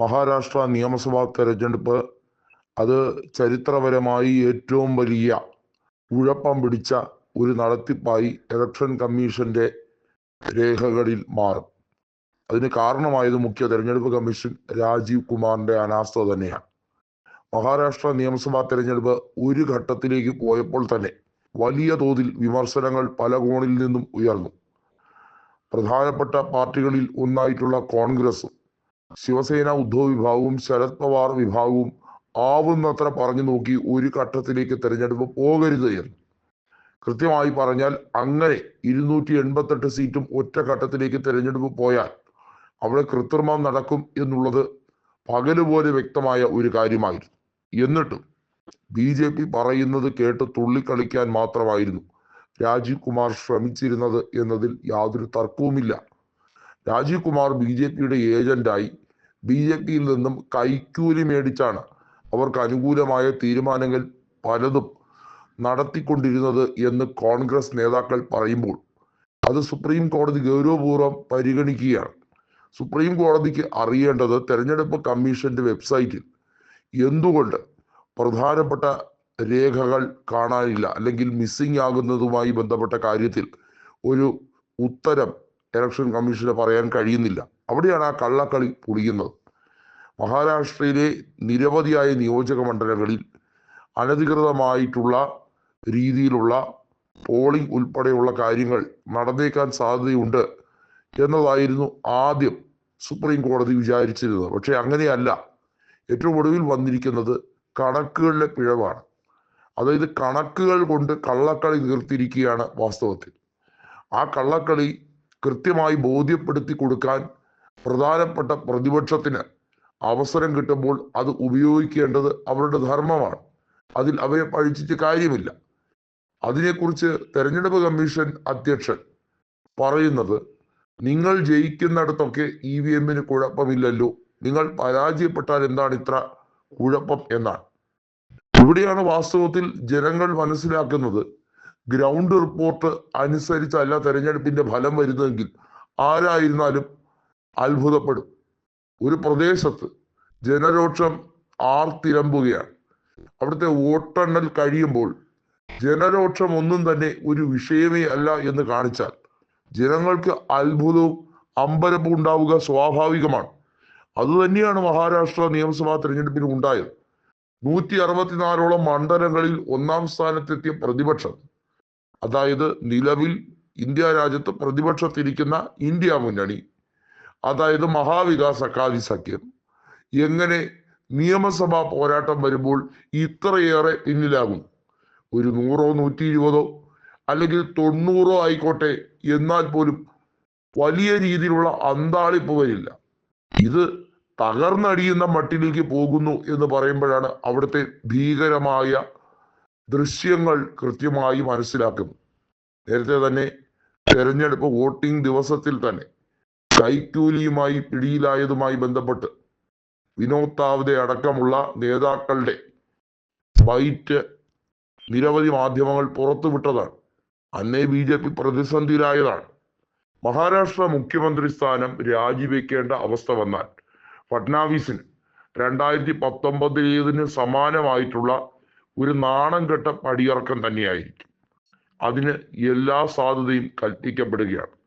മഹാരാഷ്ട്ര നിയമസഭാ തെരഞ്ഞെടുപ്പ് അത് ചരിത്രപരമായി ഏറ്റവും വലിയ ഉഴപ്പം പിടിച്ച ഒരു നടത്തിപ്പായി ഇലക്ഷൻ കമ്മീഷന്റെ രേഖകളിൽ മാറും. അതിന് കാരണമായത് മുഖ്യ തെരഞ്ഞെടുപ്പ് കമ്മീഷൻ രാജീവ് കുമാറിന്റെ അനാസ്ഥ തന്നെയാണ്. മഹാരാഷ്ട്ര നിയമസഭാ തെരഞ്ഞെടുപ്പ് ഒരു ഘട്ടത്തിലേക്ക് പോയപ്പോൾ തന്നെ വലിയ തോതിൽ വിമർശനങ്ങൾ പല കോണിൽ നിന്നും ഉയർന്നു. പ്രധാനപ്പെട്ട പാർട്ടികളിൽ ഒന്നായിട്ടുള്ള കോൺഗ്രസും ശിവസേന ഉദ്ധവ് വിഭാഗവും ശരത് പവാർ വിഭാഗവും ആവുന്നത്ര പറഞ്ഞു നോക്കി ഒരു ഘട്ടത്തിലേക്ക് തെരഞ്ഞെടുപ്പ് പോകരുത് എന്ന്. കൃത്യമായി പറഞ്ഞാൽ അങ്ങനെ ഇരുന്നൂറ്റി എൺപത്തെട്ട് സീറ്റും ഒറ്റ ഘട്ടത്തിലേക്ക് തെരഞ്ഞെടുപ്പ് പോയാൽ അവിടെ കൃത്രിമം നടക്കും എന്നുള്ളത് പകലുപോലെ വ്യക്തമായ ഒരു കാര്യമായിരുന്നു. എന്നിട്ടും ബി ജെ പി പറയുന്നത് കേട്ട് തുള്ളിക്കളിക്കാൻ മാത്രമായിരുന്നു രാജീവ് കുമാർ ശ്രമിച്ചിരുന്നത് എന്നതിൽ യാതൊരു തർക്കവുമില്ല. രാജീവ് കുമാർ ബി ജെ പിയുടെ ഏജന്റായി ബി ജെ പിയിൽ നിന്നും കൈക്കൂലി മേടിച്ചാണ് അവർക്ക് അനുകൂലമായ തീരുമാനങ്ങൾ പലതും നടത്തിക്കൊണ്ടിരുന്നത് എന്ന് കോൺഗ്രസ് നേതാക്കൾ പറയുമ്പോൾ അത് സുപ്രീം കോടതി ഗൗരവപൂർവം പരിഗണിക്കുകയാണ്. സുപ്രീം കോടതിക്ക് അറിയേണ്ടത് തെരഞ്ഞെടുപ്പ് കമ്മീഷന്റെ വെബ്സൈറ്റിൽ എന്തുകൊണ്ട് പ്രധാനപ്പെട്ട രേഖകൾ കാണാനില്ല അല്ലെങ്കിൽ മിസ്സിംഗ് ആകുന്നതുമായി ബന്ധപ്പെട്ട കാര്യത്തിൽ ഒരു ഉത്തരം ഇലക്ഷൻ കമ്മീഷന് പറയാൻ കഴിയുന്നില്ല. അവിടെയാണ് ആ കള്ളക്കളി പൊളിയുന്നത്. മഹാരാഷ്ട്രയിലെ നിരവധിയായ നിയോജക മണ്ഡലങ്ങളിൽ അനധികൃതമായിട്ടുള്ള രീതിയിലുള്ള പോളിംഗ് ഉൾപ്പെടെയുള്ള കാര്യങ്ങൾ നടന്നേക്കാൻ സാധ്യതയുണ്ട് എന്നതായിരുന്നു ആദ്യം സുപ്രീം കോടതി വിചാരിച്ചിരുന്നത്. പക്ഷേ അങ്ങനെയല്ല. ഏറ്റവും ഒടുവിൽ വന്നിരിക്കുന്നത് കണക്കുകളിലെ പിഴവാണ്. അതായത് കണക്കുകൾ കൊണ്ട് കള്ളക്കളി തീർത്തിരിക്കുകയാണ് വാസ്തവത്തിൽ. ആ കള്ളക്കളി കൃത്യമായി ബോധ്യപ്പെടുത്തി കൊടുക്കാൻ പ്രധാനപ്പെട്ട പ്രതിപക്ഷത്തിന് അവസരം കിട്ടുമ്പോൾ അത് ഉപയോഗിക്കേണ്ടത് അവരുടെ ധർമ്മമാണ്. അതിൽ അവരെ പഴിച്ചിട്ട് കാര്യമില്ല. അതിനെക്കുറിച്ച് തെരഞ്ഞെടുപ്പ് കമ്മീഷൻ അധ്യക്ഷൻ പറയുന്നത് നിങ്ങൾ ജയിക്കുന്നിടത്തൊക്കെ ഇ വി എമ്മിന് കുഴപ്പമില്ലല്ലോ. നിങ്ങൾ പരാജയപ്പെട്ടാൽ എന്താണ് ഇത്ര കുഴപ്പം? എന്നാണ്. ഇവിടെയാണ് വാസ്തവത്തിൽ ജനങ്ങൾ മനസ്സിലാക്കുന്നത് ഗ്രൗണ്ട് റിപ്പോർട്ട് അനുസരിച്ചല്ല തെരഞ്ഞെടുപ്പിന്റെ ഫലം വരുന്നതെങ്കിൽ ആരായിരുന്നാലും അത്ഭുതപ്പെടും. ഒരു പ്രദേശത്ത് ജനരോക്ഷം ആർത്തിരമ്പുകയാണ് അവിടുത്തെ വോട്ടെണ്ണൽ കഴിയുമ്പോൾ ജനരോക്ഷം ഒന്നും തന്നെ ഒരു വിഷയമേ അല്ല എന്ന് കാണിച്ചാൽ ജനങ്ങൾക്ക് അത്ഭുതവും അമ്പരപ്പും ഉണ്ടാവുക സ്വാഭാവികമാണ്. അതുതന്നെയാണ് മഹാരാഷ്ട്ര നിയമസഭാ തെരഞ്ഞെടുപ്പിന് ഉണ്ടായത്. നൂറ്റി അറുപത്തിനാലോളം മണ്ഡലങ്ങളിൽ ഒന്നാം സ്ഥാനത്തെത്തിയ പ്രതിപക്ഷം അതായത് നിലവിൽ ഇന്ത്യ രാജ്യത്ത് പ്രതിപക്ഷത്തിരിക്കുന്ന ഇന്ത്യ മുന്നണി അതായത് മഹാവികാസ് അക്കാദി സഖ്യം എങ്ങനെ നിയമസഭാ പോരാട്ടം വരുമ്പോൾ ഇത്രയേറെ പിന്നിലാകും? ഒരു നൂറോ നൂറ്റി ഇരുപതോ അല്ലെങ്കിൽ തൊണ്ണൂറോ ആയിക്കോട്ടെ എന്നാൽ പോലും വലിയ രീതിയിലുള്ള അന്താളിപ്പ് വരില്ല. ഇത് തകർന്നടിയുന്ന മട്ടിലേക്ക് പോകുന്നു എന്ന് പറയുമ്പോഴാണ് അവിടുത്തെ ഭീകരമായ ദൃശ്യങ്ങൾ കൃത്യമായി മനസ്സിലാക്കുന്നു നേരത്തെ തന്നെ തെരഞ്ഞെടുപ്പ് വോട്ടിംഗ് ദിവസത്തിൽ തന്നെ കൈക്കൂലിയുമായി പിടിയിലായതുമായി ബന്ധപ്പെട്ട് വിനോദ് താവ്തെ അടക്കമുള്ള നേതാക്കളുടെ ബൈറ്റ് നിരവധി മാധ്യമങ്ങൾ പുറത്തുവിട്ടതാണ്. അന്നേ ബി ജെ പി പ്രതിസന്ധിയിലായതാണ്. മഹാരാഷ്ട്ര മുഖ്യമന്ത്രി സ്ഥാനം രാജിവെക്കേണ്ട അവസ്ഥ വന്നാൽ ഫഡ്നാവിസിന് രണ്ടായിരത്തി പത്തൊമ്പതിലേതിന് സമാനമായിട്ടുള്ള ഒരു നാണം കെട്ട പടിയിറക്കം തന്നെയായിരിക്കും. അതിന് എല്ലാ സാധ്യതയും കൽപ്പിക്കപ്പെടുകയാണ്.